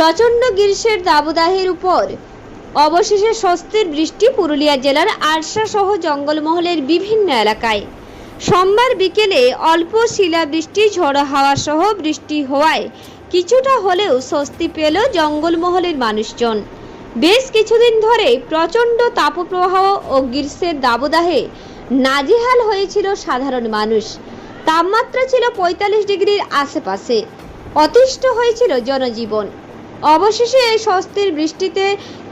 প্রচণ্ড গ্রীষ্মের দাবদাহের উপর। অবশেষে স্বস্তির বৃষ্টি পুরুলিয়া জেলার আরশা সহ জঙ্গলমহলের বিভিন্ন এলাকায়। সোমবার বিকেলে অল্প শিলাবৃষ্টি, ঝড়ো হাওয়া সহ বৃষ্টি হওয়ায় কিছুটা হলেও স্বস্তি পেল জঙ্গলমহলের মানুষজন। বেশ কিছুদিন ধরে প্রচণ্ড তাপপ্রবাহ ও গ্রীষ্মের দাবদাহে নাজিহাল হয়েছিল সাধারণ মানুষ। তাপমাত্রা ছিল পঁয়তাল্লিশ ডিগ্রির আশেপাশে। অতিষ্ঠ হয়েছিল জনজীবন। অবশেষে এই স্বস্তির বৃষ্টিতে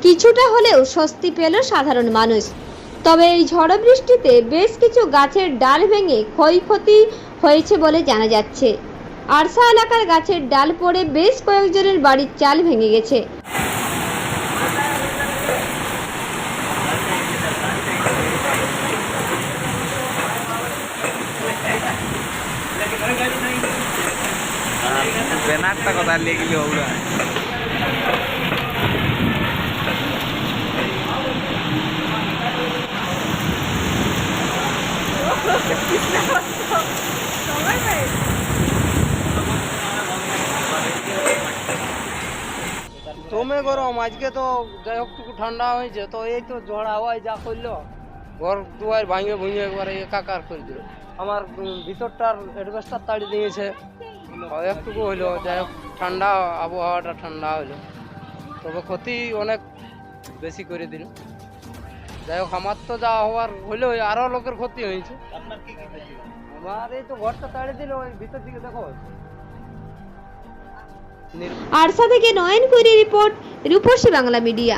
কিছুটা হলেও স্বস্তি পেল সাধারণ মানুষ। তবে এই ঝড় বৃষ্টিতে বেশ কিছু গাছের ডাল ভেঙে ক্ষয়ক্ষতি হয়েছে বলে জানা যাচ্ছে। আরসা এলাকার গাছের ডাল পড়ে বেশ কয়েকজনের বাড়ির চাল ভেঙে গেছে। লেগেলি ওগুলো? দমে গরম, আজকে তো যাই হোক, একটু ঠান্ডা হয়েছে, তো এই তো ঝড় হাওয়ায় যা করল, ঘর দুয়ার ভাঙে ভুঙে একবারে একাকার করে দিল। আমার ভিতরটার অ্যাডভেস্টার তাড়ি দিয়েছে। একটুকু হইল যাই হোক, ঠান্ডা, আবহাওয়াটা ঠান্ডা হইল তবে ক্ষতি অনেক বেশি করে দিল। যাই হোক আমার তো যা হওয়ার হলেও আরও লোকের ক্ষতি হয়েছে। আমার এই তো ঘরটা তাড়ে দিল ওই ভিতর দিকে দেখো। আরসা থেকে নয়ন কুরি রিপোর্ট রূপসী বাংলা মিডিয়া।